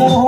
어.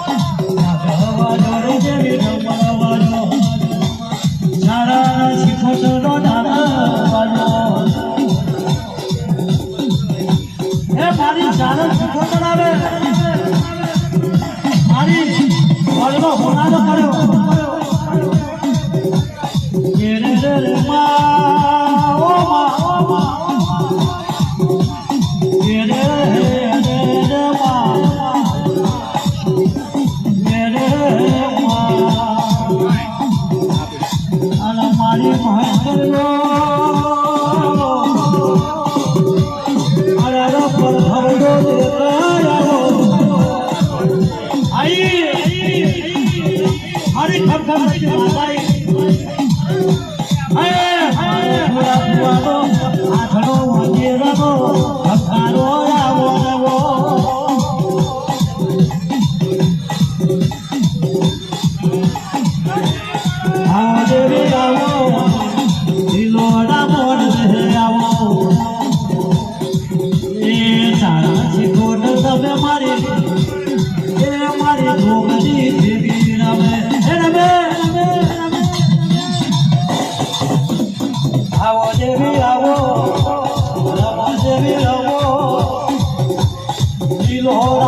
রাম দেবী রাম রাম দেবী রাম। নীল হরে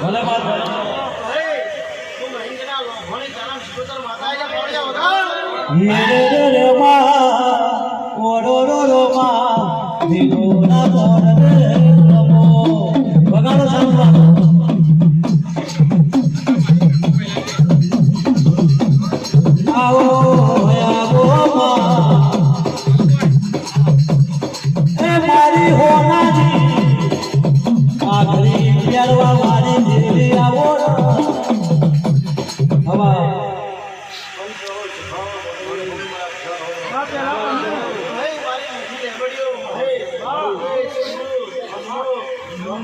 ধন্যবাদ মাথায় পড়ে যাব।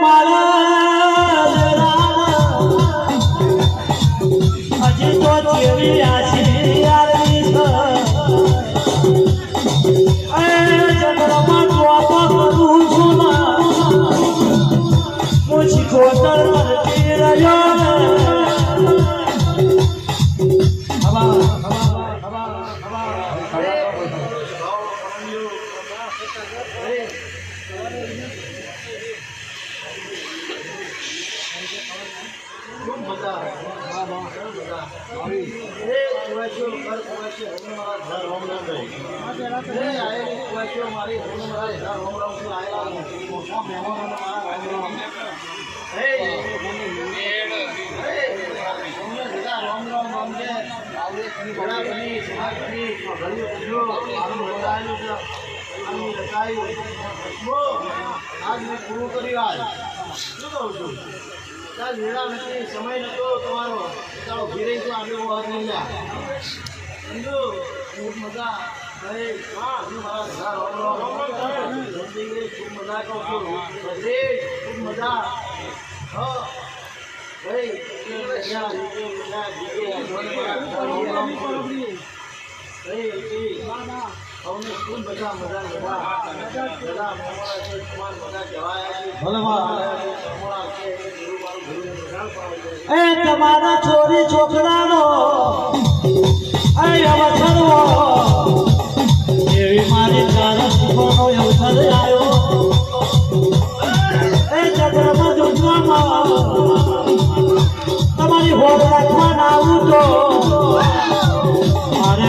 મારા હજી તો જેવી ખૂબ મજા આવે. હા, હા, ખૂબ મજા આવે. એ કુવાસીઓ, હું મારા ઘર રોમ રોમ. એ આયેલી કુવાસીઓ મારી, હું મારા ઘર રોમ રોમ છું. મોટા મહેમાનોને મારા રોમ રામ રોમ રોમ છે. ઘોડા બની, સમાજ ઘડીઓ પૂજો, મારું રચાયેલું છે. આનું રચાયું. બો, આજ મેં પૂરું કર્યું આજ. શું કહું છું? ચાલ વેળા નથી સમય નતો તમારો. ચાલો ઘેરે તો આગળ વાત નહીં સમજો? ખૂબ મજા. અરે હા હું મારા ઘર જિંદગી ખૂબ મજા કહું છું. બધે ખૂબ મજા. હો. ભાઈ જીતે ત્યાં જીતે. ભાઈ અમને ખૂબ મજા મજા મજા બધા મોડા છે તમાર મજા કહેવાય એ તમારા છોરી છોકરાનો. અવસરવો. એવી મારી ચારસ સુખનો આવ્યો. એ તમારી હોડ રાખવા ના આવું તો. મારે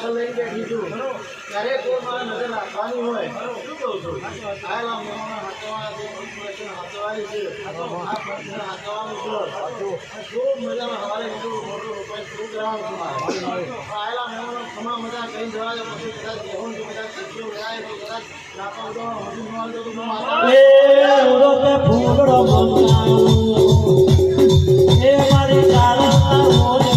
આ લઈ બેઠી છું ત્યારે મારે નજર રાખવાની હોય. શું કહું છું આયેલા મહેમાનો હાથવાના છે person હાથવાની છે. આ છે. ખૂબ સવારે એટલું મોટું રૂપિયા શું કરાવવાનું મજા કઈ જવા દે પછી એ મારી ચાલના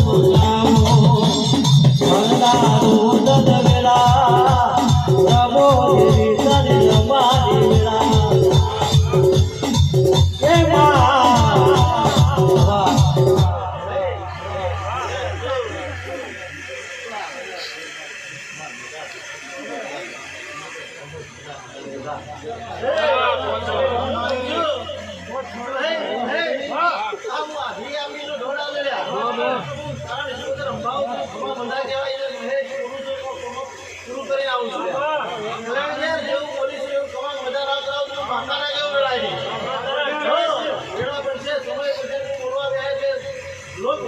લોક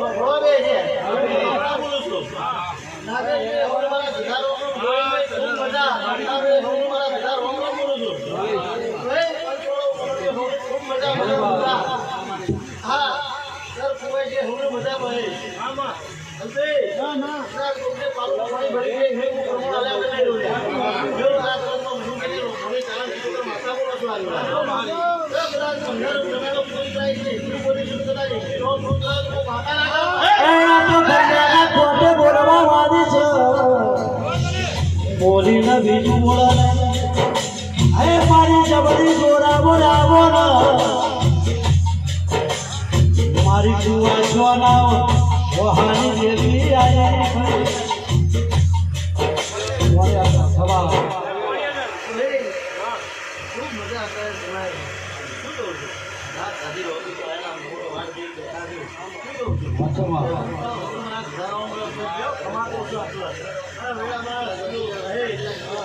કે હવે મારા રોમ રોમ જોઈને ખૂબ મજા નાગે કદાચ પંદર જણાનો કોઈ જાય છે એટલું બોલી શું કદાચ એટલી રોજ રોજ મારી જુવા જોનાઓ વહાણી જેવી આયે મોરે આ સવા